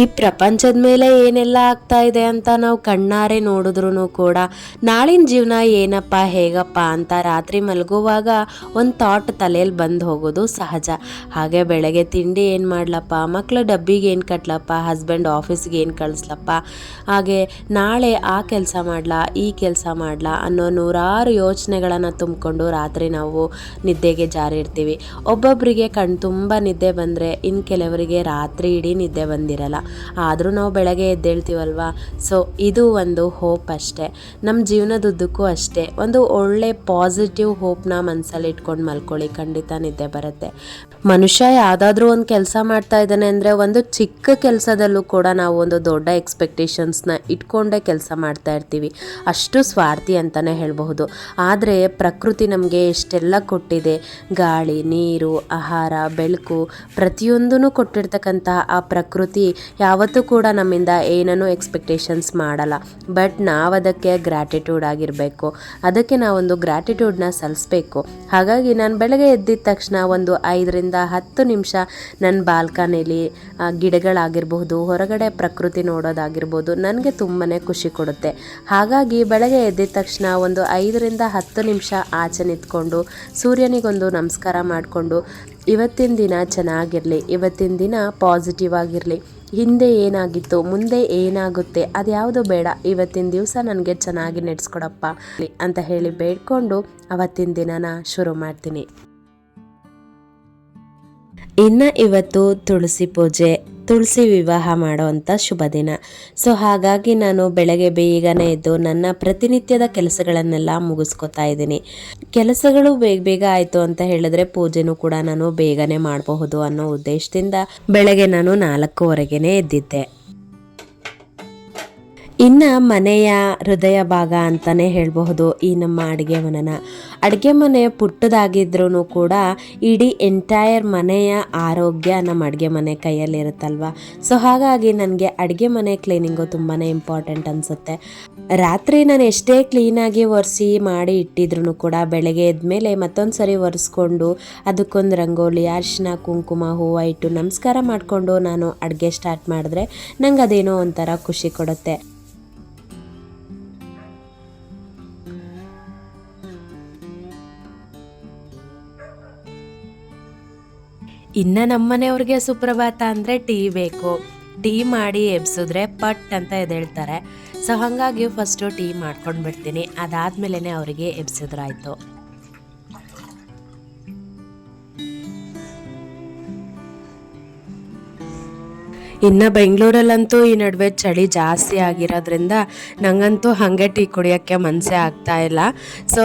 ಈ ಪ್ರಪಂಚದ ಮೇಲೆ ಏನೆಲ್ಲ ಆಗ್ತಾ ಇದೆ ಅಂತ ನಾವು ಕಣ್ಣಾರೆ ನೋಡಿದ್ರು ಕೂಡ ನಾಳಿನ ಜೀವನ ಏನಪ್ಪ, ಹೇಗಪ್ಪ ಅಂತ ರಾತ್ರಿ ಮಲಗುವಾಗ ಒಂದು ಥಾಟ್ ತಲೆಯಲ್ಲಿ ಬಂದು ಹೋಗೋದು ಸಹಜ. ಹಾಗೆ ಬೆಳಗ್ಗೆ ತಿಂಡಿ ಏನು ಮಾಡ್ಲಪ್ಪ ಮಕ್ಕಳ ಡಬ್ಬಿಗೆ ಏನು ಕಟ್ಲಪ್ಪ ಹಸ್ಬೆಂಡ್ ಆಫೀಸ್ಗೆ ಏನು ಕಳಿಸ್ಲಪ್ಪ, ಹಾಗೆ ನಾಳೆ ಆ ಕೆಲಸ ಮಾಡ್ಲಾ, ಈ ಕೆಲಸ ಮಾಡ್ಲಾ ಅನ್ನೋ ನೂರಾರು ಯೋಚನೆಗಳನ್ನು ತುಂಬಿಕೊಂಡು ರಾತ್ರಿ ನಾವು ನಿದ್ದೆಗೆ ಜಾರಿರ್ತೀವಿ ಒಬ್ಬೊಬ್ಬರಿಗೆ ಕಣ್ ತುಂಬ ನಿದ್ದೆ ಬಂದರೆ ಇನ್ನು ಕೆಲವರಿಗೆ ರಾತ್ರಿ ಇಡೀ ನಿದ್ದೆ ಬಂದಿರಲ್ಲ. ಆದರೂ ನಾವು ಬೆಳಗ್ಗೆ ಎದ್ದೇಳ್ತೀವಲ್ವಾ? ಸೊ ಇದು ಒಂದು ಹೋಪ್ ಅಷ್ಟೇ. ನಮ್ಮ ಜೀವನದುದ್ದಕ್ಕೂ ಅಷ್ಟೇ. ಒಂದು ಒಳ್ಳೆ ಪಾಸಿಟಿವ್ ಹೋಪ್ನ ಮನಸ್ಸಲ್ಲಿ ಇಟ್ಕೊಂಡು ಮಲ್ಕೊಳ್ಳಿ. ಖಂಡಿತ ನಿದ್ದೆ ಬರುತ್ತೆ. ಮನುಷ್ಯ ಯಾವುದಾದ್ರೂ ಒಂದು ಕೆಲಸ ಮಾಡ್ತಾ ಇದ್ದಾನೆ ಅಂದರೆ ಒಂದು ಚಿಕ್ಕ ಕೆಲಸದಲ್ಲೂ ಕೂಡ ನಾವು ಒಂದು ದೊಡ್ಡ ಎಕ್ಸ್ಪೆಕ್ಟೇಷನ್ಸ್ನ ಇಟ್ಕೊಂಡೇ ಕೆಲಸ ಮಾಡ್ತಾ ಇರ್ತೀವಿ. ಅಷ್ಟು ಸ್ವಾರ್ಥಿ ಅಂತಲೇ ಹೇಳಬಹುದು. ಆದರೆ ಪ್ರಕೃತಿ ನಮಗೆ ಎಷ್ಟೆಲ್ಲ ಕೊಟ್ಟಿದೆ. ಗಾಳಿ, ನೀರು, ಆಹಾರ, ಬೆಳಕು ಪ್ರತಿಯೊಂದೂ ಕೊಟ್ಟಿರ್ತಕ್ಕಂಥ ಆ ಪ್ರಕೃತಿ ಯಾವತ್ತೂ ಕೂಡ ನಮ್ಮಿಂದ ಏನನ್ನು ಎಕ್ಸ್ಪೆಕ್ಟೇಷನ್ಸ್ ಮಾಡಲ್ಲ. ಬಟ್ ನಾವು ಅದಕ್ಕೆ ಗ್ರ್ಯಾಟಿಟ್ಯೂಡ್ ಆಗಿರಬೇಕು. ಅದಕ್ಕೆ ನಾವೊಂದು ಗ್ರ್ಯಾಟಿಟ್ಯೂಡ್ನ ಸಲ್ಲಿಸ್ಬೇಕು ಹಾಗಾಗಿ ನಾನು ಬೆಳಗ್ಗೆ ಎದ್ದಿದ ತಕ್ಷಣ ಒಂದು ಐದರಿಂದ ಹತ್ತು ನಿಮಿಷ ನನ್ನ ಬಾಲ್ಕನಿಲಿ ಗಿಡಗಳಾಗಿರ್ಬಹುದು, ಹೊರಗಡೆ ಪ್ರಕೃತಿ ನೋಡೋದಾಗಿರ್ಬೋದು ನನಗೆ ತುಂಬಾ ಖುಷಿ ಕೊಡುತ್ತೆ. ಹಾಗಾಗಿ ಬೆಳಗ್ಗೆ ಎದ್ದಿದ ತಕ್ಷಣ ಒಂದು ಐದರಿಂದ ಹತ್ತು ನಿಮಿಷ ಆಚೆ ನಿಂತ್ಕೊಂಡು ಸೂರ್ಯನಿಗೊಂದು ನಮಸ್ಕಾರ ಮಾಡಿಕೊಂಡು, ಇವತ್ತಿನ ದಿನ ಚೆನ್ನಾಗಿರಲಿ, ಇವತ್ತಿನ ದಿನ ಪಾಸಿಟಿವ್ ಆಗಿರಲಿ ಹಿಂದೆ ಏನಾಗಿತ್ತು, ಮುಂದೆ ಏನಾಗುತ್ತೆ, ಅದ್ಯಾವುದು ಬೇಡ. ಇವತ್ತಿನ ದಿವಸ ನನಗೆ ಚೆನ್ನಾಗಿ ನಡೆಸ್ಕೊಡಪ್ಪ ಅಂತ ಹೇಳಿ ಬೇಡ್ಕೊಂಡು ಅವತ್ತಿನ ದಿನನ ಶುರು ಮಾಡ್ತೀನಿ. ಇನ್ನು ಇವತ್ತು ತುಳಸಿ ಪೂಜೆ. ತುಳಸಿ ವಿವಾಹ ಮಾಡುವಂಥ ಶುಭ ದಿನ. ಸೊ ಹಾಗಾಗಿ ನಾನು ಬೆಳಗ್ಗೆ ಬೇಗನೆ ಎದ್ದು ನನ್ನ ಪ್ರತಿನಿತ್ಯದ ಕೆಲಸಗಳನ್ನೆಲ್ಲ ಮುಗಿಸ್ಕೊತಾ ಇದ್ದೀನಿ. ಕೆಲಸಗಳು ಬೇಗ ಬೇಗ ಆಯಿತು ಅಂತ ಹೇಳಿದ್ರೆ ಪೂಜೆನೂ ಕೂಡ ನಾನು ಬೇಗನೆ ಮಾಡಬಹುದು ಅನ್ನೋ ಉದ್ದೇಶದಿಂದ ಬೆಳಗ್ಗೆ ನಾನು ನಾಲ್ಕೂವರೆಗೇನೆ ಎದ್ದಿದ್ದೆ. ಇನ್ನು ಮನೆಯ ಹೃದಯ ಭಾಗ ಅಂತಲೇ ಹೇಳಬಹುದು. ಈ ನಮ್ಮ ಅಡುಗೆ ಮನೆನ. ಅಡುಗೆ ಮನೆ ಪುಟ್ಟದಾಗಿದ್ರೂ ಕೂಡ ಇಡೀ ಎಂಟೈರ್ ಮನೆಯ ಆರೋಗ್ಯ ನಮ್ಮ ಅಡುಗೆ ಮನೆ ಕೈಯಲ್ಲಿರುತ್ತಲ್ವ ಸೊ ಹಾಗಾಗಿ ನನಗೆ ಅಡುಗೆ ಮನೆ ಕ್ಲೀನಿಂಗು ತುಂಬಾ ಇಂಪಾರ್ಟೆಂಟ್ ಅನಿಸುತ್ತೆ. ರಾತ್ರಿ ನಾನು ಎಷ್ಟೇ ಕ್ಲೀನಾಗಿ ಒರೆಸಿ ಮಾಡಿ ಇಟ್ಟಿದ್ರು ಕೂಡ ಬೆಳಗ್ಗೆ ಎದ್ಮೇಲೆ ಮತ್ತೊಂದು ಸರಿ ಒರೆಸ್ಕೊಂಡು ಅದಕ್ಕೊಂದು ರಂಗೋಲಿ ಅರಿಶಿನ ಕುಂಕುಮ, ಹೂವು ಇಟ್ಟು ನಮಸ್ಕಾರ ಮಾಡಿಕೊಂಡು ನಾನು ಅಡುಗೆ ಸ್ಟಾರ್ಟ್ ಮಾಡಿದ್ರೆ ನಂಗೆ ಅದೇನೋ ಒಂಥರ ಖುಷಿ ಕೊಡುತ್ತೆ. ಇನ್ನು ನಮ್ಮನೆಯವ್ರಿಗೆ ಸುಪ್ರಭಾತ ಅಂದರೆ ಟೀ ಬೇಕು. ಟೀ ಮಾಡಿ ಎಬ್ಸಿದ್ರೆ ಪಟ್ ಅಂತ ಎದ್ದೇಳ್ತಾರೆ. ಸೊ ಹಾಗಾಗಿ ಫಸ್ಟು ಟೀ ಮಾಡ್ಕೊಂಡು ಬಿಡ್ತೀನಿ. ಅದಾದ್ಮೇಲೆ ಅವರಿಗೆ ಎಬ್ಸಿದ್ರಾಯ್ತು. ಇನ್ನು ಬೆಂಗಳೂರಲ್ಲಂತೂ ಈ ನಡುವೆ ಚಳಿ ಜಾಸ್ತಿ ಆಗಿರೋದ್ರಿಂದ ನನಗಂತೂ ಹಾಗೆ ಟೀ ಕುಡಿಯೋಕ್ಕೆ ಮನಸ್ಸೇ ಆಗ್ತಾ ಇಲ್ಲ. ಸೊ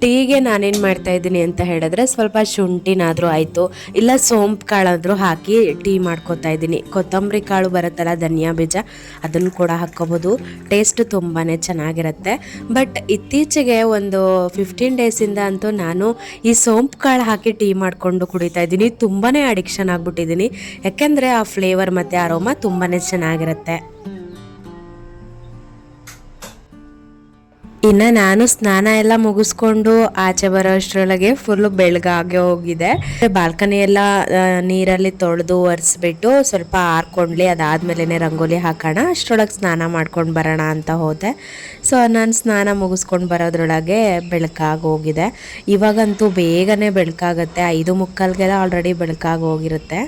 ಟೀಗೆ ನಾನೇನು ಮಾಡ್ತಾ ಇದ್ದೀನಿ ಅಂತ ಹೇಳಿದ್ರೆ ಸ್ವಲ್ಪ ಶುಂಠಿನಾದರೂ ಆಯಿತು. ಇಲ್ಲ ಸೋಂಪು ಕಾಳಾದರೂ ಹಾಕಿ ಟೀ ಮಾಡ್ಕೊತಾ ಇದ್ದೀನಿ. ಕೊತ್ತಂಬರಿ ಕಾಳು ಬರುತ್ತಲ್ಲ, ಧನಿಯಾ ಬೀಜ, ಅದನ್ನು ಕೂಡ ಹಾಕ್ಕೋಬೋದು. ಟೇಸ್ಟ್ ತುಂಬಾ ಚೆನ್ನಾಗಿರುತ್ತೆ. ಬಟ್ ಇತ್ತೀಚೆಗೆ ಒಂದು ಫಿಫ್ಟೀನ್ ಡೇಸಿಂದ ಅಂತೂ ನಾನು ಈ ಸೋಂಪು ಕಾಳು ಹಾಕಿ ಟೀ ಮಾಡಿಕೊಂಡು ಕುಡಿತಾ ಇದ್ದೀನಿ. ತುಂಬಾ ಅಡಿಕ್ಷನ್ ಆಗಿಬಿಟ್ಟಿದ್ದೀನಿ. ಯಾಕೆಂದರೆ ಆ ಫ್ಲೇವರ್ ಮತ್ತು ಆರೋಮ ತುಂಬಾ ಚೆನ್ನಾಗಿರುತ್ತೆ. ಇನ್ನು ನಾನು ಸ್ನಾನ ಎಲ್ಲ ಮುಗಿಸ್ಕೊಂಡು ಆಚೆ ಬರೋ ಅಷ್ಟರೊಳಗೆ ಫುಲ್ಲು ಬೆಳಗಾಗೆ ಹೋಗಿದೆ. ಬಾಲ್ಕನಿ ಎಲ್ಲ ನೀರಲ್ಲಿ ತೊಳೆದು ಒರೆಸ್ಬಿಟ್ಟು ಸ್ವಲ್ಪ ಆರ್ಕೊಂಡ್ಲಿ ಅದಾದ್ಮೇಲೆ ರಂಗೋಲಿ ಹಾಕೋಣ, ಅಷ್ಟರೊಳಗೆ ಸ್ನಾನ ಮಾಡ್ಕೊಂಡು ಬರೋಣ ಅಂತ ಹೋದೆ. ಸೊ ನಾನು ಸ್ನಾನ ಮುಗಿಸ್ಕೊಂಡು ಬರೋದ್ರೊಳಗೆ ಬೆಳಕಾಗಿ ಹೋಗಿದೆ. ಇವಾಗಂತೂ ಬೇಗನೆ ಬೆಳಕಾಗತ್ತೆ, ಐದು ಮುಕ್ಕಾಲ್ಗೆಲ್ಲ ಆಲ್ರೆಡಿ ಬೆಳಕಾಗಿ ಹೋಗಿರುತ್ತೆ.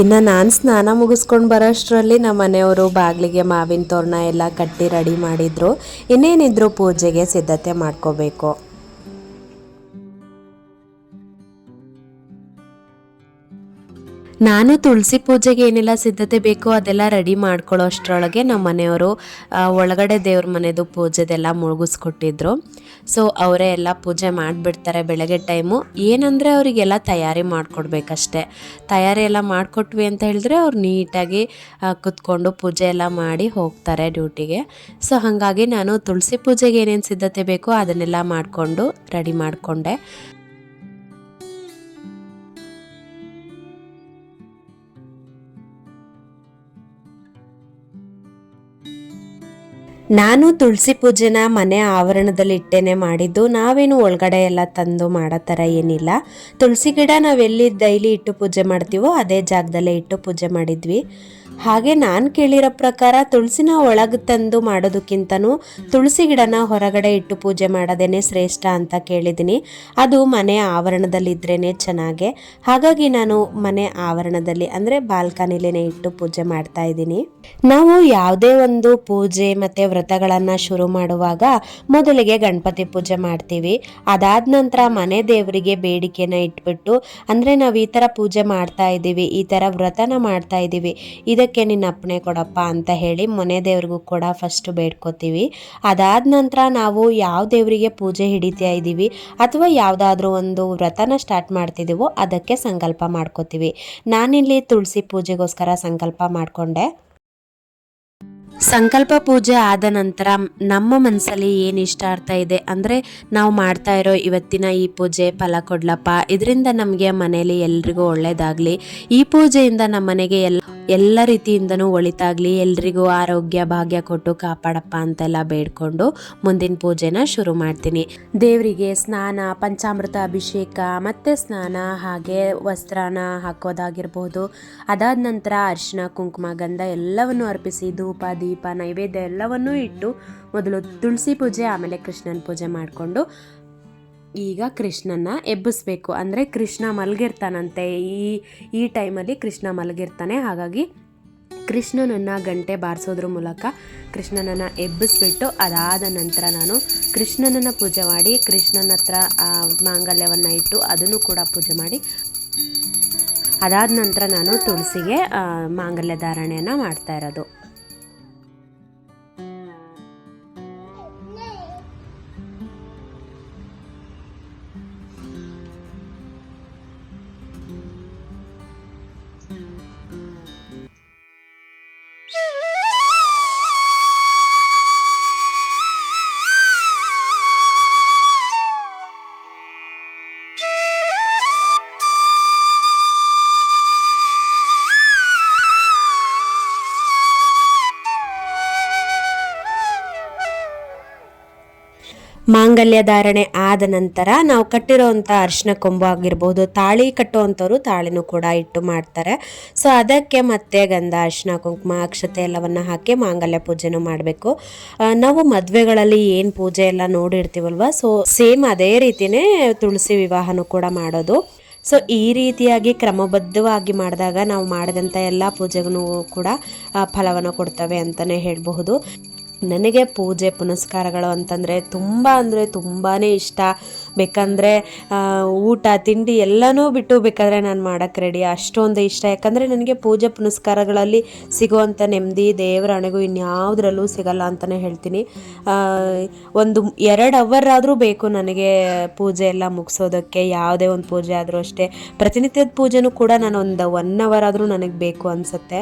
ಇನ್ನು ನಾನು ಸ್ನಾನ ಮುಗಿಸ್ಕೊಂಡು ಬರೋಷ್ಟರಲ್ಲಿ ನಮ್ಮ ಮನೆಯವರು ಬಾಗಿಲಿಗೆ ಮಾವಿನ ತೋರಣ ಎಲ್ಲ ಕಟ್ಟಿ ರೆಡಿ ಮಾಡಿದ್ರು. ಇನ್ನೇನಿದ್ರು ಪೂಜೆಗೆ ಸಿದ್ಧತೆ ಮಾಡ್ಕೋಬೇಕು. ನಾನು ತುಳಸಿ ಪೂಜೆಗೆ ಏನೆಲ್ಲ ಸಿದ್ಧತೆ ಬೇಕೋ ಅದೆಲ್ಲ ರೆಡಿ ಮಾಡ್ಕೊಳ್ಳೋ ಅಷ್ಟರೊಳಗೆ ನಮ್ಮ ಮನೆಯವರು ಒಳಗಡೆ ದೇವ್ರ ಮನೆದು ಪೂಜೆದೆಲ್ಲ ಮುಳುಗಿಸ್ಕೊಟ್ಟಿದ್ರು. ಸೊ ಅವರೇ ಎಲ್ಲ ಪೂಜೆ ಮಾಡಿಬಿಡ್ತಾರೆ ಬೆಳಗ್ಗೆ ಟೈಮು ಏನಂದರೆ ಅವರಿಗೆಲ್ಲ ತಯಾರಿ ಮಾಡಿಕೊಡ್ಬೇಕಷ್ಟೆ. ತಯಾರಿ ಎಲ್ಲ ಮಾಡಿಕೊಟ್ವಿ ಅಂತ ಹೇಳಿದ್ರೆ ಅವ್ರು ನೀಟಾಗಿ ಕುತ್ಕೊಂಡು ಪೂಜೆ ಎಲ್ಲ ಮಾಡಿ ಹೋಗ್ತಾರೆ ಡ್ಯೂಟಿಗೆ ಸೊ ಹಾಗಾಗಿ ನಾನು ತುಳಸಿ ಪೂಜೆಗೆ ಏನೇನು ಸಿದ್ಧತೆ ಬೇಕೋ ಅದನ್ನೆಲ್ಲ ಮಾಡಿಕೊಂಡು ರೆಡಿ ಮಾಡಿಕೊಂಡೆ. ನಾನು ತುಳಸಿ ಪೂಜೆನ ಮನೆ ಆವರಣದಲ್ಲಿ ಇಟ್ಟೇನೆ ಮಾಡಿದ್ದು, ನಾವೇನು ಒಳಗಡೆ ಎಲ್ಲ ತಂದು ಮಾಡೋ ಥರ ಏನಿಲ್ಲ. ತುಳಸಿ ಗಿಡ ನಾವೆಲ್ಲಿ ಡೈಲಿ ಇಟ್ಟು ಪೂಜೆ ಮಾಡ್ತೀವೋ ಅದೇ ಜಾಗದಲ್ಲೇ ಇಟ್ಟು ಪೂಜೆ ಮಾಡಿದ್ವಿ. ಹಾಗೆ ನಾನು ಕೇಳಿರೋ ಪ್ರಕಾರ ತುಳಸಿನ ಒಳಗೆ ತಂದು ಮಾಡೋದಕ್ಕಿಂತನೂ ತುಳಸಿ ಗಿಡನ ಹೊರಗಡೆ ಇಟ್ಟು ಪೂಜೆ ಮಾಡೋದೇನೆ ಶ್ರೇಷ್ಠ ಅಂತ ಕೇಳಿದ್ದೀನಿ. ಅದು ಮನೆ ಆವರಣದಲ್ಲಿದ್ರೇ ಚೆನ್ನಾಗೆ. ಹಾಗಾಗಿ ನಾನು ಮನೆ ಆವರಣದಲ್ಲಿ ಅಂದರೆ ಬಾಲ್ಕನಿಲೇನೆ ಇಟ್ಟು ಪೂಜೆ ಮಾಡ್ತಾ ಇದ್ದೀನಿ. ನಾವು ಯಾವುದೇ ಒಂದು ಪೂಜೆ ಮತ್ತು ವ್ರತಗಳನ್ನು ಶುರು ಮಾಡುವಾಗ ಮೊದಲಿಗೆ ಗಣಪತಿ ಪೂಜೆ ಮಾಡ್ತೀವಿ. ಅದಾದ ನಂತರ ಮನೆ ದೇವರಿಗೆ ಬೇಡಿಕೆನ ಇಟ್ಬಿಟ್ಟು ಅಂದರೆ ನಾವು ಈ ಥರ ಪೂಜೆ ಮಾಡ್ತಾ ಇದ್ದೀವಿ, ಈ ಥರ ವ್ರತನ ಮಾಡ್ತಾ ಇದ್ದೀವಿ. ಇದಕ್ಕೆ ನಿನ್ನ ಅಪ್ಪಣೆ ಕೊಡಪ್ಪ ಅಂತ ಹೇಳಿ ಮನೆ ದೇವ್ರಿಗೂ ಕೂಡ ಫಸ್ಟ್ ಬೇಡ್ಕೋತೀವಿ. ಅದಾದ ನಂತರ ನಾವು ಯಾವ ದೇವರಿಗೆ ಪೂಜೆ ಹಿಡಿತಾ ಇದ್ದೀವಿ ಅಥವಾ ಯಾವುದಾದ್ರೂ ಒಂದು ವ್ರತನ ಸ್ಟಾರ್ಟ್ ಮಾಡ್ತಿದ್ದೀವೋ ಅದಕ್ಕೆ ಸಂಕಲ್ಪ ಮಾಡ್ಕೋತೀವಿ. ನಾನಿಲ್ಲಿ ತುಳಸಿ ಪೂಜೆಗೋಸ್ಕರ ಸಂಕಲ್ಪ ಮಾಡಿಕೊಂಡೆ. ಸಂಕಲ್ಪ ಪೂಜೆ ಆದ ನಂತರ ನಮ್ಮ ಮನಸ್ಸಲ್ಲಿ ಏನು ಇಷ್ಟ ಆಗ್ತಾ ಇದೆ ಅಂದರೆ ನಾವು ಮಾಡ್ತಾ ಇರೋ ಇವತ್ತಿನ ಈ ಪೂಜೆ ಫಲ ಕೊಡ್ಲಪ್ಪ. ಇದರಿಂದ ನಮಗೆ ಮನೆಯಲ್ಲಿ ಎಲ್ರಿಗೂ ಒಳ್ಳೇದಾಗಲಿ. ಈ ಪೂಜೆಯಿಂದ ನಮ್ಮ ಮನೆಗೆ ಎಲ್ಲ ಎಲ್ಲ ರೀತಿಯಿಂದನೂ ಒಳಿತಾಗಲಿ. ಎಲ್ರಿಗೂ ಆರೋಗ್ಯ, ಭಾಗ್ಯ ಕೊಟ್ಟು ಕಾಪಾಡಪ್ಪ ಅಂತೆಲ್ಲ ಬೇಡ್ಕೊಂಡು ಮುಂದಿನ ಪೂಜೆನ ಶುರು ಮಾಡ್ತೀನಿ. ದೇವರಿಗೆ ಸ್ನಾನ, ಪಂಚಾಮೃತ ಅಭಿಷೇಕ ಮತ್ತು ಸ್ನಾನ ಹಾಗೆ ವಸ್ತ್ರನ ಹಾಕೋದಾಗಿರ್ಬೋದು. ಅದಾದ ನಂತರ ಅರಿಶಿನ, ಕುಂಕುಮ, ಗಂಧ ಎಲ್ಲವನ್ನು ಅರ್ಪಿಸಿ ಧೂಪ ದೀಪ, ನೈವೇದ್ಯ ಎಲ್ಲವನ್ನೂ ಇಟ್ಟು ಮೊದಲು ತುಳಸಿ ಪೂಜೆ, ಆಮೇಲೆ ಕೃಷ್ಣನ ಪೂಜೆ ಮಾಡಿಕೊಂಡು ಈಗ ಕೃಷ್ಣನ ಎಬ್ಬಿಸ್ಬೇಕು. ಅಂದರೆ ಕೃಷ್ಣ ಮಲಗಿರ್ತಾನಂತೆ. ಈ ಈ ಟೈಮಲ್ಲಿ ಕೃಷ್ಣ ಮಲಗಿರ್ತಾನೆ. ಹಾಗಾಗಿ ಕೃಷ್ಣನನ್ನು ಗಂಟೆ ಬಾರಿಸೋದ್ರ ಮೂಲಕ ಕೃಷ್ಣನನ್ನು ಎಬ್ಬಿಸ್ಬಿಟ್ಟು ಅದಾದ ನಂತರ ನಾನು ಕೃಷ್ಣನನ್ನು ಪೂಜೆ ಮಾಡಿ, ಕೃಷ್ಣನ ಹತ್ರ ಮಾಂಗಲ್ಯವನ್ನು ಇಟ್ಟು ಅದನ್ನು ಕೂಡ ಪೂಜೆ ಮಾಡಿ, ಅದಾದ ನಂತರ ನಾನು ತುಳಸಿಗೆ ಮಾಂಗಲ್ಯ ಧಾರಣೆಯನ್ನು ಮಾಡ್ತಾ ಇರೋದು. ಮಾಂಗಲ್ಯ ಧಾರಣೆ ಆದ ನಂತರ ನಾವು ಕಟ್ಟಿರೋವಂಥ ಅರಿಶಿನ ಕೊಂಬು ಆಗಿರ್ಬೋದು, ತಾಳಿ ಕಟ್ಟುವಂಥವ್ರು ತಾಳಿನೂ ಕೂಡ ಇಟ್ಟು ಮಾಡ್ತಾರೆ. ಸೊ ಅದಕ್ಕೆ ಮತ್ತೆ ಗಂಧ, ಅರಿಶಿನ, ಕುಂಕುಮ, ಅಕ್ಷತೆ ಎಲ್ಲವನ್ನು ಹಾಕಿ ಮಾಂಗಲ್ಯ ಪೂಜೆನೂ ಮಾಡಬೇಕು. ನಾವು ಮದುವೆಗಳಲ್ಲಿ ಏನು ಪೂಜೆ ಎಲ್ಲ ನೋಡಿರ್ತೀವಲ್ವ ಸೊ ಸೇಮ್ ಅದೇ ರೀತಿಯೇ ತುಳಸಿ ವಿವಾಹನೂ ಕೂಡ ಮಾಡೋದು. ಸೊ ಈ ರೀತಿಯಾಗಿ ಕ್ರಮಬದ್ಧವಾಗಿ ಮಾಡಿದಾಗ ನಾವು ಮಾಡಿದಂಥ ಎಲ್ಲ ಪೂಜೆಗೂ ಕೂಡ ಫಲವನ್ನು ಕೊಡ್ತವೆ ಅಂತಲೇ ಹೇಳಬಹುದು. ನನಗೆ ಪೂಜೆ ಪುನಸ್ಕಾರಗಳು ಅಂತಂದರೆ ತುಂಬ ಅಂದರೆ ತುಂಬಾ ಇಷ್ಟ. ಬೇಕಂದರೆ ಊಟ, ತಿಂಡಿ ಎಲ್ಲನೂ ಬಿಟ್ಟು ಬೇಕಾದರೆ ನಾನು ಮಾಡೋಕ್ಕೆ ರೆಡಿ ಅಷ್ಟೊಂದು ಇಷ್ಟ. ಯಾಕಂದರೆ ನನಗೆ ಪೂಜೆ ಪುನಸ್ಕಾರಗಳಲ್ಲಿ ಸಿಗುವಂಥ ನೆಮ್ಮದಿ, ದೇವರ ಹಣೆಗೂ ಇನ್ಯಾವುದ್ರಲ್ಲೂ ಸಿಗಲ್ಲ ಅಂತಲೇ ಹೇಳ್ತೀನಿ. ಒಂದು ಎರಡು ಅವರ್ ಆದರೂ ಬೇಕು ನನಗೆ ಪೂಜೆ ಎಲ್ಲ ಮುಗಿಸೋದಕ್ಕೆ. ಯಾವುದೇ ಒಂದು ಪೂಜೆ ಆದರೂ ಅಷ್ಟೇ. ಪ್ರತಿನಿತ್ಯದ ಪೂಜೆನೂ ಕೂಡ ನಾನು ಒಂದು ಒನ್ ಅವರ್ ಆದರೂ ನನಗೆ ಬೇಕು ಅನಿಸುತ್ತೆ.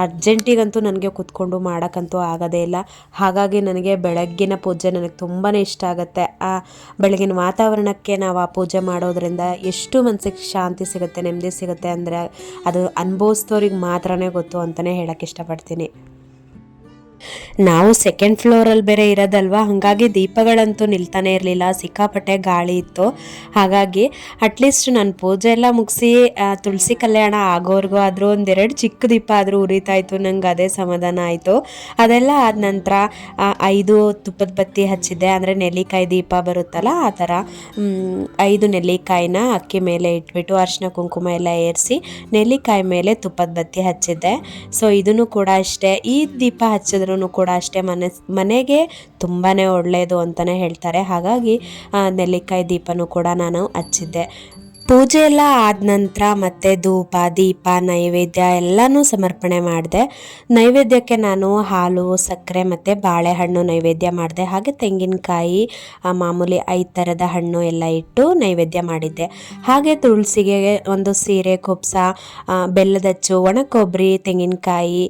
ಅರ್ಜೆಂಟಿಗಂತೂ ನನಗೆ ಕುತ್ಕೊಂಡು ಮಾಡೋಕ್ಕಂತೂ ಆಗೋದೇ ಇಲ್ಲ. ಹಾಗಾಗಿ ನನಗೆ ಬೆಳಗ್ಗಿನ ಪೂಜೆ ನನಗೆ ತುಂಬಾ ಇಷ್ಟ ಆಗುತ್ತೆ. ಆ, ಬೆಳಗಿನ ವಾತಾವರಣಕ್ಕೆ ನಾವು ಆ ಪೂಜೆ ಮಾಡೋದ್ರಿಂದ ಎಷ್ಟು ಮನಸ್ಸಿಗೆ ಶಾಂತಿ ಸಿಗುತ್ತೆ, ನೆಮ್ಮದಿ ಸಿಗುತ್ತೆ ಅಂದರೆ ಅದು ಅನುಭವಿಸ್ದವ್ರಿಗೆ ಮಾತ್ರನೇ ಗೊತ್ತು ಅಂತಲೇ ಹೇಳೋಕ್ಕೆ ಇಷ್ಟಪಡ್ತೀನಿ. ನಾವು ಸೆಕೆಂಡ್ ಫ್ಲೋರಲ್ಲಿ ಬೇರೆ ಇರೋದಲ್ವಾ? ಹಾಗಾಗಿ ದೀಪಗಳಂತೂ ನಿಲ್ತಾನೆ ಇರಲಿಲ್ಲ. ಸಿಕ್ಕಾಪಟ್ಟೆ ಗಾಳಿ ಇತ್ತು. ಹಾಗಾಗಿ ಅಟ್ಲೀಸ್ಟ್ ನಾನು ಪೂಜೆ ಎಲ್ಲ ಮುಗಿಸಿ ತುಳಸಿ ಕಲ್ಯಾಣ ಆಗೋವರೆಗೂ ಆದರೂ ಒಂದೆರಡು ಚಿಕ್ಕ ದೀಪ ಆದರೂ ಉರಿತಾ ಇತ್ತು. ನಂಗೆ ಅದೇ ಸಮಾಧಾನ ಆಯಿತು. ಅದೆಲ್ಲ ಆದ ನಂತರ ಐದು ತುಪ್ಪದ ಬತ್ತಿ ಹಚ್ಚಿದ್ದೆ. ಅಂದರೆ ನೆಲ್ಲಿಕಾಯಿ ದೀಪ ಬರುತ್ತಲ್ಲ ಆ ಥರ. ಐದು ನೆಲ್ಲಿಕಾಯಿನ ಅಕ್ಕಿ ಮೇಲೆ ಇಟ್ಬಿಟ್ಟು ಅರಿಶಿನ ಕುಂಕುಮ ಎಲ್ಲ ಏರಿಸಿ ನೆಲ್ಲಿಕಾಯಿ ಮೇಲೆ ತುಪ್ಪದ ಬತ್ತಿ ಹಚ್ಚಿದ್ದೆ. ಸೊ ಇದನ್ನು ಕೂಡ ಅಷ್ಟೇ. ಈ ದೀಪ ಹಚ್ಚಿದ್ರೂ ಕೂಡ ಅಷ್ಟೇ ಮನೆ ಮನೆಗೆ ತುಂಬಾ ಒಳ್ಳೆಯದು ಅಂತಲೇ ಹೇಳ್ತಾರೆ. ಹಾಗಾಗಿ ನೆಲ್ಲಿಕಾಯಿ ದೀಪನೂ ಕೂಡ ನಾನು ಹಚ್ಚಿದ್ದೆ. ಪೂಜೆ ಎಲ್ಲ ಆದ ನಂತರ ಮತ್ತೆ ಧೂಪ, ದೀಪ, ನೈವೇದ್ಯ ಎಲ್ಲನೂ ಸಮರ್ಪಣೆ ಮಾಡಿದೆ. ನೈವೇದ್ಯಕ್ಕೆ ನಾನು ಹಾಲು, ಸಕ್ಕರೆ ಮತ್ತು ಬಾಳೆಹಣ್ಣು ನೈವೇದ್ಯ ಮಾಡಿದೆ. ಹಾಗೆ ತೆಂಗಿನಕಾಯಿ ಮಾಮೂಲಿ ಐದು ಥರದ ಹಣ್ಣು ಎಲ್ಲ ಇಟ್ಟು ನೈವೇದ್ಯ ಮಾಡಿದ್ದೆ. ಹಾಗೆ ತುಳಸಿಗೆ ಒಂದು ಸೀರೆ ಕುಪ್ಸ ಬೆಲ್ಲದಚ್ಚು ಒಣ ಕೊಬ್ಬರಿ ತೆಂಗಿನಕಾಯಿ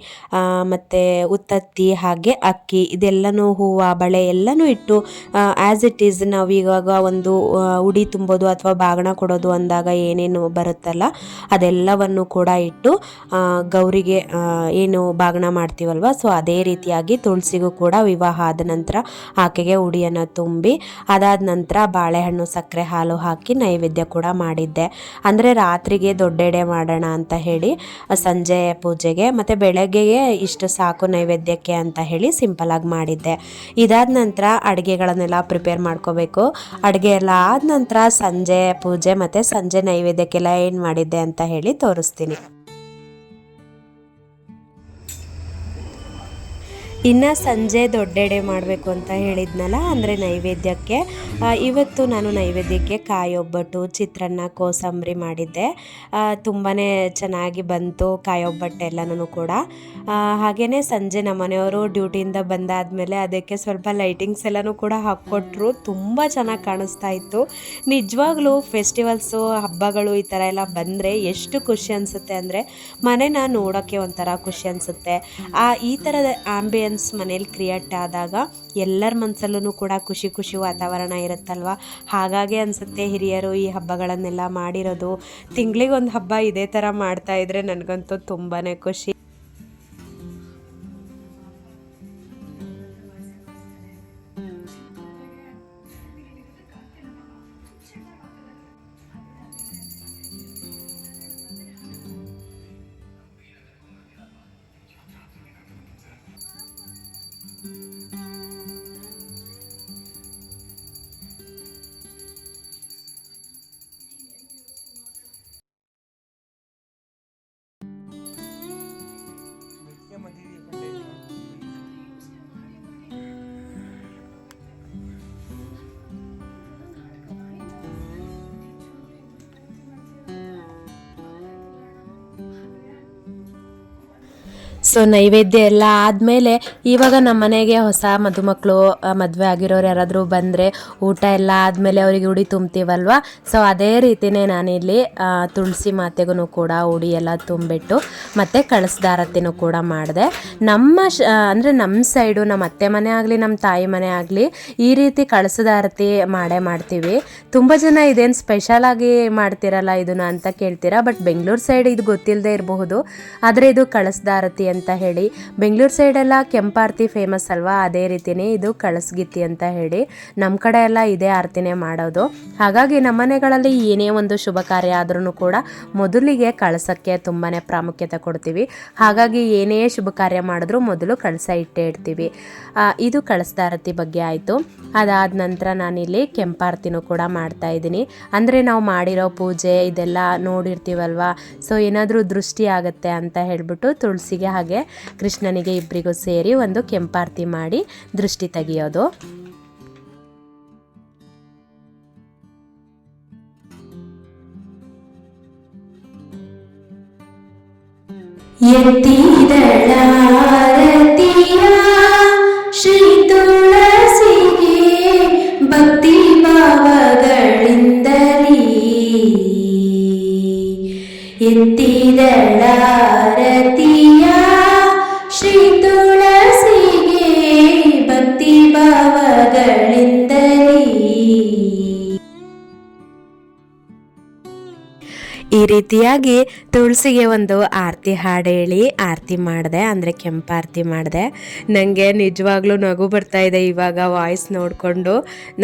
ಮತ್ತು ಉತ್ತತ್ತಿ, ಹಾಗೆ ಅಕ್ಕಿ, ಇದೆಲ್ಲನೂ ಹೂವು, ಬಳೆ ಎಲ್ಲನೂ ಇಟ್ಟು ಆ್ಯಸ್ ಇಟ್ ಈಸ್ ನಾವು ಇವಾಗ ಒಂದು ಉಡಿ ತುಂಬೋದು ಅಥವಾ ಬಾಗಣ ಕೊಡೋದು ಬಂದಾಗ ಏನೇನು ಬರುತ್ತಲ್ಲ ಅದೆಲ್ಲವನ್ನು ಕೂಡ ಇಟ್ಟು ಗೌರಿಗೆ ಏನು ಬಾಗಣ ಮಾಡ್ತೀವಲ್ವ? ಸೊ ಅದೇ ರೀತಿಯಾಗಿ ತುಳಸಿಗೂ ಕೂಡ ವಿವಾಹ ಆದ ನಂತರ ಆಕೆಗೆ ಉಡಿಯನ್ನು ತುಂಬಿ, ಅದಾದ ನಂತರ ಬಾಳೆಹಣ್ಣು, ಸಕ್ಕರೆ ಹಾಲು ಹಾಕಿ ನೈವೇದ್ಯ ಕೂಡ ಮಾಡಿದ್ದೆ. ಅಂದರೆ ರಾತ್ರಿಗೆ ದೊಡ್ಡೆಡೆ ಮಾಡೋಣ ಅಂತ ಹೇಳಿ, ಸಂಜೆ ಪೂಜೆಗೆ, ಮತ್ತು ಬೆಳಗ್ಗೆಗೆ ಇಷ್ಟು ಸಾಕು ನೈವೇದ್ಯಕ್ಕೆ ಅಂತ ಹೇಳಿ ಸಿಂಪಲಾಗಿ ಮಾಡಿದ್ದೆ. ಇದಾದ ನಂತರ ಅಡುಗೆಗಳನ್ನೆಲ್ಲ ಪ್ರಿಪೇರ್ ಮಾಡ್ಕೋಬೇಕು. ಅಡುಗೆ ಎಲ್ಲ ಆದ ನಂತರ ಸಂಜೆ ಪೂಜೆ ಮತ್ತು ಸಂಜೆ ನೈವೇದ್ಯಕ್ಕೆಲ್ಲ ಏನು ಮಾಡಿದ್ದೆ ಅಂತ ಹೇಳಿ ತೋರಿಸ್ತೀನಿ. ಇನ್ನು ಸಂಜೆ ದೊಡ್ಡೆಡೆ ಮಾಡಬೇಕು ಅಂತ ಹೇಳಿದ್ನಲ್ಲ, ಅಂದರೆ ನೈವೇದ್ಯಕ್ಕೆ. ಇವತ್ತು ನಾನು ನೈವೇದ್ಯಕ್ಕೆ ಕಾಯೊಬ್ಬಟ್ಟು, ಚಿತ್ರಾನ್ನ, ಕೋಸಂಬರಿ ಮಾಡಿದ್ದೆ. ತುಂಬಾ ಚೆನ್ನಾಗಿ ಬಂತು ಕಾಯಿ ಒಬ್ಬಟ್ಟು ಎಲ್ಲನೂ ಕೂಡ ಹಾಗೆಯೇ ಸಂಜೆ ನಮ್ಮ ಮನೆಯವರು ಡ್ಯೂಟಿಯಿಂದ ಬಂದಾದಮೇಲೆ ಅದಕ್ಕೆ ಸ್ವಲ್ಪ ಲೈಟಿಂಗ್ಸ್ ಎಲ್ಲನೂ ಕೂಡ ಹಾಕ್ಕೊಟ್ರು. ತುಂಬ ಚೆನ್ನಾಗಿ ಕಾಣಿಸ್ತಾ ಇತ್ತು. ನಿಜವಾಗ್ಲೂ ಫೆಸ್ಟಿವಲ್ಸು, ಹಬ್ಬಗಳು ಈ ಥರ ಎಲ್ಲ ಬಂದರೆ ಎಷ್ಟು ಖುಷಿ ಅನಿಸುತ್ತೆ ಅಂದರೆ ಮನೆನ ನೋಡೋಕ್ಕೆ ಒಂಥರ ಖುಷಿ ಅನಿಸುತ್ತೆ. ಆ, ಈ ಥರದ ಆಂಬಿಯನ್ಸ್ ಮನೇಲಿ ಕ್ರಿಯೇಟ್ ಆದಾಗ ಎಲ್ಲರ ಮನಸ್ಸಲ್ಲೂ ಕೂಡ ಖುಷಿ ಖುಷಿ ವಾತಾವರಣ ಇರುತ್ತಲ್ವ? ಹಾಗಾಗಿ ಅನಿಸುತ್ತೆ ಹಿರಿಯರು ಈ ಹಬ್ಬಗಳನ್ನೆಲ್ಲ ಮಾಡಿರೋದು. ತಿಂಗಳಿಗೊಂದು ಹಬ್ಬ ಇದೇ ಥರ ಮಾಡ್ತಾ ಇದ್ರೆ ನನಗಂತೂ ತುಂಬಾ ಖುಷಿ. ಸೊ ನೈವೇದ್ಯ ಎಲ್ಲ ಆದಮೇಲೆ ಇವಾಗ ನಮ್ಮ ಮನೆಗೆ ಹೊಸ ಮದುಮಕ್ಕಳು ಮದುವೆ ಆಗಿರೋರು ಯಾರಾದರೂ ಬಂದರೆ ಊಟ ಎಲ್ಲ ಆದಮೇಲೆ ಅವರಿಗೆ ಉಡಿ ತುಂಬ್ತೀವಲ್ವ ಸೊ ಅದೇ ರೀತಿಯೇ ನಾನಿಲ್ಲಿ ತುಳಸಿ ಮಾತೆಗೂ ಕೂಡ ಉಡಿ ಎಲ್ಲ ತುಂಬಿಟ್ಟು ಮತ್ತು ಕಳಿಸ್ದಾರತಿನೂ ಕೂಡ ಮಾಡಿದೆ. ನಮ್ಮ ಶ ಅಂದರೆ ನಮ್ಮ ಸೈಡು ನಮ್ಮ ಅತ್ತೆ ಮನೆ ಆಗಲಿ ನಮ್ಮ ತಾಯಿ ಮನೆ ಆಗಲಿ ಈ ರೀತಿ ಕಳಸದಾರತಿ ಮಾಡೇ ಮಾಡ್ತೀವಿ. ತುಂಬ ಜನ ಇದೇನು ಸ್ಪೆಷಲಾಗಿ ಮಾಡ್ತಿರಲ್ಲ ಇದನ್ನ ಅಂತ ಕೇಳ್ತೀರಾ ಬಟ್ ಬೆಂಗಳೂರು ಸೈಡ್ ಇದು ಗೊತ್ತಿಲ್ಲದೆ ಇರಬಹುದು. ಆದರೆ ಇದು ಕಳಸದಾರತಿ ಅಂತ ಹೇಳಿ. ಬೆಂಗಳೂರು ಸೈಡೆಲ್ಲ ಕೆಂಪಾರತಿ ಫೇಮಸ್ ಅಲ್ವಾ? ಅದೇ ರೀತಿನೇ ಇದು ಕಳಸ್ಗಿತ್ತಿ ಅಂತ ಹೇಳಿ. ನಮ್ಮ ಕಡೆ ಎಲ್ಲ ಇದೇ ಆರತಿನೇ ಮಾಡೋದು. ಹಾಗಾಗಿ ನಮ್ಮ ಮನೆಗಳಲ್ಲಿ ಏನೇ ಒಂದು ಶುಭ ಕಾರ್ಯ ಆದ್ರೂ ಕೂಡ ಮೊದಲಿಗೆ ಕಳಸಕ್ಕೆ ತುಂಬಾ ಪ್ರಾಮುಖ್ಯತೆ ಕೊಡ್ತೀವಿ. ಹಾಗಾಗಿ ಏನೇ ಶುಭ ಕಾರ್ಯ ಮಾಡಿದ್ರು ಮೊದಲು ಕಳಸ ಇಟ್ಟೇ ಇಡ್ತೀವಿ. ಇದು ಇದು ಕಳಸದಾರತಿ ಬಗ್ಗೆ ಆಯಿತು. ಅದಾದ ನಂತರ ನಾನಿಲ್ಲಿ ಕೆಂಪಾರತಿನೂ ಕೂಡ ಮಾಡ್ತಾ ಇದ್ದೀನಿ. ಅಂದರೆ ನಾವು ಮಾಡಿರೋ ಪೂಜೆ ಇದೆಲ್ಲ ನೋಡಿರ್ತೀವಲ್ವಾ? ಸೊ ಏನಾದರೂ ದೃಷ್ಟಿ ಆಗುತ್ತೆ ಅಂತ ಹೇಳ್ಬಿಟ್ಟು ತುಳಸಿಗೆ ಕೃಷ್ಣನಿಗೆ ಇಬ್ಬರಿಗೂ ಸೇರಿ ಒಂದು ಕೆಂಪಾರತಿ ಮಾಡಿ ದೃಷ್ಟಿ ತೆಗೆಯೋದು. ಶ್ರೀ ತುಳಸಿಗೆ ಭಕ್ತಿ ಭಾವಗಳಿಂದಲೀ. ಎತ್ತಿದಳಾರತಿಯ ಶ್ರೀ ಈ ರೀತಿಯಾಗಿ ತುಳಸಿಗೆ ಒಂದು ಆರತಿ ಹಾಡು ಹೇಳಿ ಆರತಿ ಮಾಡಿದೆ, ಅಂದರೆ ಕೆಂಪಾರತಿ ಮಾಡಿದೆ. ನನಗೆ ನಿಜವಾಗ್ಲೂ ನಗು ಬರ್ತಾ ಇದೆ ಇವಾಗ ವಾಯ್ಸ್ ನೋಡಿಕೊಂಡು.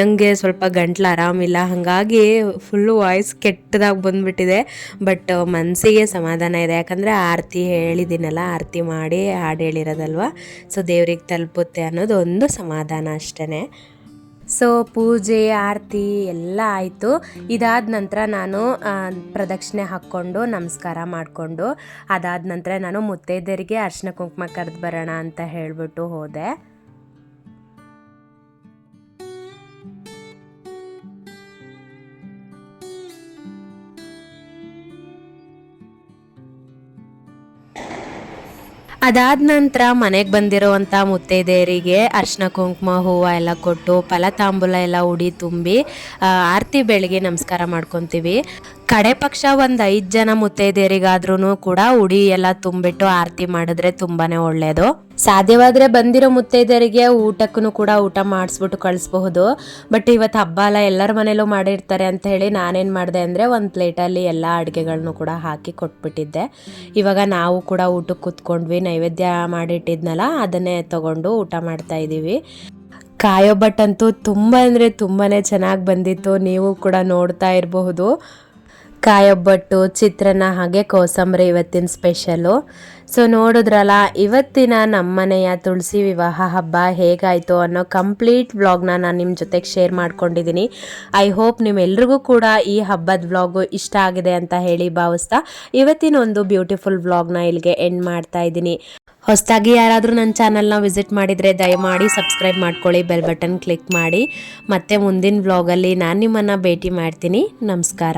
ನನಗೆ ಸ್ವಲ್ಪ ಗಂಟ್ಲು ಆರಾಮಿಲ್ಲ ಹಾಗಾಗಿ ಫುಲ್ಲು ವಾಯ್ಸ್ ಕೆಟ್ಟದಾಗಿ ಬಂದುಬಿಟ್ಟಿದೆ. ಬಟ್ ಮನಸ್ಸಿಗೆ ಸಮಾಧಾನ ಇದೆ, ಯಾಕಂದರೆ ಆರತಿ ಹೇಳಿದ್ದೀನಲ್ಲ, ಆರತಿ ಮಾಡಿ ಹಾಡು ಹೇಳಿರೋದಲ್ವ ಸೊ ದೇವ್ರಿಗೆ ತಲುಪುತ್ತೆ ಅನ್ನೋದು ಒಂದು ಸಮಾಧಾನ ಅಷ್ಟೇ ಸೊ ಪೂಜೆ, ಆರತಿ ಎಲ್ಲ ಆಯಿತು. ಇದಾದ ನಂತರ ನಾನು ಪ್ರದಕ್ಷಿಣೆ ಹಾಕ್ಕೊಂಡು ನಮಸ್ಕಾರ ಮಾಡಿಕೊಂಡು, ಅದಾದ ನಂತರ ನಾನು ಮುತ್ತೈದೆಯರಿಗೆ ಅರ್ಶಿನ ಕುಂಕುಮ ಕರೆದು ಬರೋಣ ಅಂತ ಹೇಳಿಬಿಟ್ಟು ಹೋದೆ. ಅದಾದ ನಂತರ ಮನೆಗೆ ಬಂದಿರುವಂಥ ಮುತ್ತೈದೆಯರಿಗೆ ಅರ್ಶಿನ ಕುಂಕುಮ, ಹೂವು ಎಲ್ಲ ಕೊಟ್ಟು ಫಲ ತಾಂಬೂಲ ಎಲ್ಲ ಉಡಿ ತುಂಬಿ ಆರತಿ ಬೆಳಿಗ್ಗೆ ನಮಸ್ಕಾರ ಮಾಡ್ಕೊತೀವಿ. ಕಡೆ ಪಕ್ಷ ಒಂದು ಐದು ಜನ ಮುತ್ತೈದೆಯರಿಗಾದ್ರೂ ಕೂಡ ಉಡಿ ಎಲ್ಲ ತುಂಬಿಟ್ಟು ಆರತಿ ಮಾಡಿದ್ರೆ ತುಂಬಾ ಒಳ್ಳೆಯದು ಸಾಧ್ಯವಾದರೆ ಬಂದಿರೋ ಮುತ್ತೈದೆಯರಿಗೆ ಊಟಕ್ಕೂ ಕೂಡ ಊಟ ಮಾಡಿಸ್ಬಿಟ್ಟು ಕಳಿಸ್ಬಹುದು. ಬಟ್ ಇವತ್ತು ಹಬ್ಬ ಅಲ್ಲ, ಎಲ್ಲರ ಮನೇಲೂ ಮಾಡಿರ್ತಾರೆ ಅಂತ ಹೇಳಿ ನಾನೇನು ಮಾಡಿದೆ ಅಂದರೆ ಒಂದು ಪ್ಲೇಟಲ್ಲಿ ಎಲ್ಲ ಅಡುಗೆಗಳನ್ನು ಕೂಡ ಹಾಕಿ ಕೊಟ್ಬಿಟ್ಟಿದ್ದೆ. ಇವಾಗ ನಾವು ಕೂಡ ಊಟಕ್ಕೆ ಕೂತ್ಕೊಂಡ್ವಿ, ನೈವೇದ್ಯ ಮಾಡಿಟ್ಟಿದ್ನಲ್ಲ, ಅದನ್ನೇ ತಗೊಂಡು ಊಟ ಮಾಡ್ತಾ ಇದ್ದೀವಿ ಕಾಯೊಬ್ಬಟ್ಟಂತೂ ತುಂಬ ಅಂದರೆ ತುಂಬಾ ಚೆನ್ನಾಗಿ ಬಂದಿತ್ತು, ನೀವು ಕೂಡ ನೋಡ್ತಾ ಇರಬಹುದು. ಕಾಯೊಬ್ಬಟ್ಟು ಚಿತ್ರಾನ್ನ ಹಾಗೆ ಕೋಸಂಬರಿ ಇವತ್ತಿನ ಸ್ಪೆಷಲು ಸೊ ನೋಡಿದ್ರಲ್ಲ, ಇವತ್ತಿನ ನಮ್ಮನೆಯ ತುಳಸಿ ವಿವಾಹ ಹಬ್ಬ ಹೇಗಾಯಿತು ಅನ್ನೋ ಕಂಪ್ಲೀಟ್ ವ್ಲಾಗ್ನ ನಾನು ನಿಮ್ಮ ಜೊತೆಗೆ ಶೇರ್ ಮಾಡ್ಕೊಂಡಿದ್ದೀನಿ ಐ ಹೋಪ್ ನಿಮ್ಮೆಲ್ರಿಗೂ ಕೂಡ ಈ ಹಬ್ಬದ ವ್ಲಾಗು ಇಷ್ಟ ಆಗಿದೆ ಅಂತ ಹೇಳಿ ಭಾವಿಸ್ತಾ ಇವತ್ತಿನ ಒಂದು ಬ್ಯೂಟಿಫುಲ್ ವ್ಲಾಗ್ನ ಇಲ್ಲಿಗೆ ಎಂಡ್ ಮಾಡ್ತಾ ಇದ್ದೀನಿ. ಹೊಸದಾಗಿ ಯಾರಾದರೂ ನನ್ನ ಚಾನಲ್ನ ವಿಸಿಟ್ ಮಾಡಿದರೆ ದಯಮಾಡಿ ಸಬ್ಸ್ಕ್ರೈಬ್ ಮಾಡ್ಕೊಳ್ಳಿ, ಬೆಲ್ ಬಟನ್ ಕ್ಲಿಕ್ ಮಾಡಿ. ಮತ್ತೆ ಮುಂದಿನ ವ್ಲಾಗಲ್ಲಿ ನಾನು ನಿಮ್ಮನ್ನು ಭೇಟಿ ಮಾಡ್ತೀನಿ. ನಮಸ್ಕಾರ.